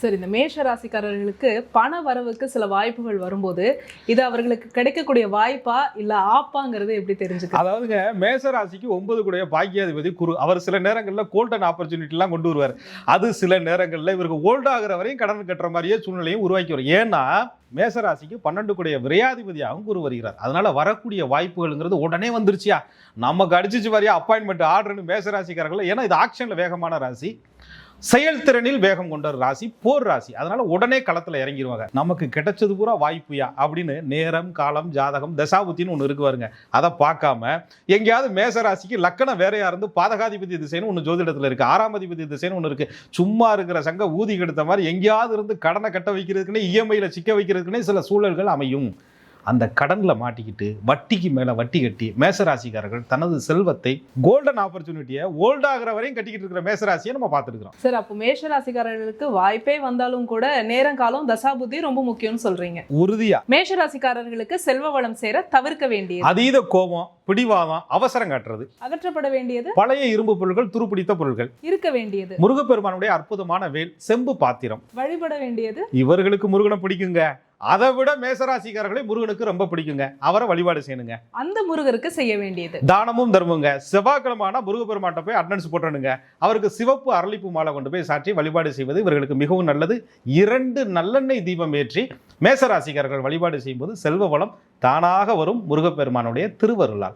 சரி இந்த மேஷ ராசிக்காரர்களுக்கு பண வரவுக்கு சில வாய்ப்புகள் வரும்போது இது அவர்களுக்கு கிடைக்கக்கூடிய வாய்ப்பா இல்ல ஆப்பாங்கிறது எப்படி தெரிஞ்சுக்க? அதாவதுங்க மேஷ ராசிக்கு ஒன்பது கூடிய பாக்கியாதிபதி குரு. அவர் சில நேரங்களில் கோல்டன் ஆப்பர்ச்சுனிட்டிலாம் கொண்டு வருவார். அது சில நேரங்களில் இவருக்கு ஓல்ட் ஆகிற வரையும் கடன் கட்டுற மாதிரியே சூழ்நிலையும் உருவாக்கி வரும். ஏன்னா மேசராசிக்கு பன்னெண்டு கூடிய விரையாதிபதியாகவும் குரு வருகிறார். அதனால வரக்கூடிய வாய்ப்புகள்ங்கிறது உடனே வந்துருச்சியா? நமக்கு அடிச்சிச்சு வரையா? அப்பாயின்மெண்ட் ஆர்டர்னு மேசராசிக்காரர்கள் ஏன்னா இது ஆக்ஷனில் வேகமான ராசி. செயல்திறனில் வேகம் கொண்ட ராசி போர் ராசி. அதனால உடனே களத்தில் இறங்கிடுவாங்க நமக்கு கிடைச்சது பூரா வாய்ப்புயா? அப்படின்னு நேரம் காலம் ஜாதகம் தசாபுத்தின்னு ஒன்று இருக்கு பாருங்க. அதை பார்க்காம எங்கேயாவது மேச ராசிக்கு லக்கணம் வேறையா இருந்து பாதகாதிபதி திசைன்னு ஒன்று ஜோதிடத்தில் இருக்கு. ஆறாம் அதிபதி திசைன்னு ஒன்று இருக்கு. சும்மா இருக்கிற சங்க ஊதி கெடுத்த மாதிரி எங்கேயாவது இருந்து கடனை கட்ட வைக்கிறதுக்குன்னு இஎம்ஐயில் சிக்க வைக்கிறதுக்குன்னே சில சூழல்கள் அமையும். அந்த கடன்ல மாட்டிக்கிட்டு வட்டிக்கு மேல வட்டி கட்டி மேசராசிக்காரர்கள் தனது செல்வத்தை கோல்டன் ஆப்பர்ச்சுனிட்டியை ஓல்ட் ஆகிற வரையும் கட்டிக்கிட்டு இருக்கிற மேசராசியை நம்ம பார்த்துருக்கிறோம். சார் அப்போ மேஷ ராசிக்காரர்களுக்கு வாய்ப்பே வந்தாலும் கூட நேரங்காலம் தசாபுத்தி ரொம்ப முக்கியம்னு சொல்றீங்க. உறுதியா. மேஷ ராசிக்காரர்களுக்கு செல்வ வளம் சேர தவிர்க்க வேண்டியது. அதீத கோபம் பிடிவாதம் அவசரம் காட்டுறது. அகற்றப்பட வேண்டியது பழைய இரும்பு பொருட்கள் துருப்பிடித்த பொருட்கள் இருக்க வேண்டியது. முருகப்பெருமானுடைய அற்புதமான வேல் செம்பு பாத்திரம். வழிபட வேண்டியது. இவர்களுக்கு முருகனை பிடிக்குங்க. அதை விட மேசராசிக்காரர்களை முருகனுக்கு ரொம்ப பிடிக்குங்க. அவரை வழிபாடு செய்யணுங்க. அந்த முருகருக்கு செய்ய வேண்டியது. தானமும் தர்மங்க. செவ்வாய்க்கிழமான முருகப்பெருமான்ட்ட போய் அட்டன்ஸ் போட்டணுங்க அவருக்கு சிவப்பு அரளிப்பூ மாலை கொண்டு போய் சாற்றி வழிபாடு செய்வது இவர்களுக்கு மிகவும் நல்லது. இரண்டு நல்லெண்ணெய் தீபம் ஏற்றி மேசராசிக்காரர்கள் வழிபாடு செய்யும்போது செல்வ வளம் தானாக வரும் முருகப்பெருமானுடைய திருவருளால்.